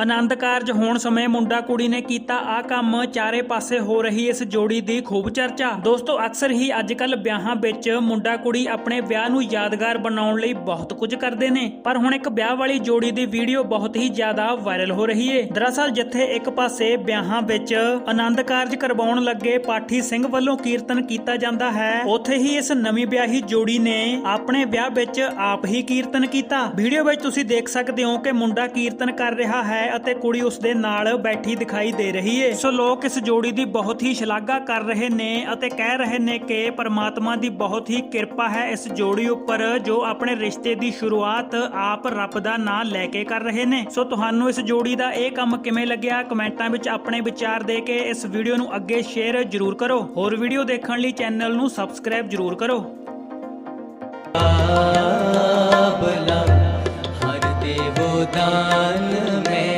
ਆਨੰਦ ਕਾਰਜ ਹੋਣ ਸਮੇਂ ਮੁੰਡਾ ਕੁੜੀ ਨੇ ਕੀਤਾ ਆ ਕੰਮ। ਚਾਰੇ ਪਾਸੇ ਹੋ ਰਹੀ ਇਸ ਜੋੜੀ ਦੀ ਖੂਬ ਚਰਚਾ। ਦੋਸਤੋ, ਅਕਸਰ ਹੀ ਅੱਜਕੱਲ ਵਿਆਹਾਂ ਵਿੱਚ ਮੁੰਡਾ ਕੁੜੀ ਆਪਣੇ ਵਿਆਹ ਨੂੰ ਯਾਦਗਾਰ ਬਣਾਉਣ ਲਈ ਬਹੁਤ ਕੁਝ ਕਰਦੇ ਨੇ। ਪਰ ਹੁਣ ਇੱਕ ਵਿਆਹ ਵਾਲੀ ਜੋੜੀ ਦੀ ਵੀਡੀਓ ਬਹੁਤ ਹੀ ਜ਼ਿਆਦਾ ਵਾਇਰਲ ਹੋ ਰਹੀ ਏ। ਦਰਅਸਲ, ਜਿੱਥੇ ਇੱਕ ਪਾਸੇ ਵਿਆਹਾਂ ਵਿੱਚ ਆਨੰਦ ਕਾਰਜ ਕਰਵਾਉਣ ਲੱਗੇ ਪਾਠੀ ਸਿੰਘ ਵੱਲੋਂ ਕੀਰਤਨ ਕੀਤਾ ਜਾਂਦਾ ਹੈ, ਉੱਥੇ ਹੀ ਇਸ ਨਵੀਂ ਵਿਆਹੀ ਜੋੜੀ ਨੇ ਆਪਣੇ ਵਿਆਹ ਵਿੱਚ ਆਪ ਹੀ ਕੀਰਤਨ ਕੀਤਾ। ਵੀਡੀਓ ਵਿੱਚ ਤੁਸੀਂ ਦੇਖ ਸਕਦੇ ਹੋ ਕਿ ਮੁੰਡਾ ਕੀਰਤਨ ਕਰ ਰਿਹਾ ਹੈ। ਅਤੇ ਕੁੜੀ ਉਸ ਦੇ ਨਾਲ ਬੈਠੀ ਦਿਖਾਈ ਦੇ ਰਹੀ ਹੈ ਸੋ ਲੋਕ ਇਸ ਜੋੜੀ ਦੀ ਬਹੁਤ ਹੀ ਸ਼ਲਾਘਾ ਕਰ ਰਹੇ ਨੇ ਅਤੇ ਕਹਿ ਰਹੇ ਨੇ ਕਿ ਪਰਮਾਤਮਾ ਦੀ ਬਹੁਤ ਹੀ ਕਿਰਪਾ ਹੈ ਇਸ ਜੋੜੀ ਉੱਪਰ ਜੋ ਆਪਣੇ ਰਿਸ਼ਤੇ ਦੀ ਸ਼ੁਰੂਆਤ ਆਪ ਰੱਬ ਦਾ ਨਾਮ ਲੈ ਕੇ ਕਰ ਰਹੇ ਨੇ। ਸੋ ਤੁਹਾਨੂੰ ਇਸ ਜੋੜੀ ਦਾ ਇਹ ਕੰਮ ਕਿਵੇਂ ਲੱਗਿਆ? ਕਮੈਂਟਾਂ ਵਿੱਚ ਆਪਣੇ ਵਿਚਾਰ ਦੇ ਕੇ ਇਸ ਵੀਡੀਓ ਨੂੰ ਅੱਗੇ ਸ਼ੇਅਰ ਜ਼ਰੂਰ ਕਰੋ। ਹੋਰ ਵੀਡੀਓ ਦੇਖਣ ਲਈ ਚੈਨਲ ਨੂੰ ਸਬਸਕ੍ਰਾਈਬ ਜ਼ਰੂਰ ਕਰੋ। ਬਲਾ ਹਰ ਦੇਵੋ ਦਾਨ।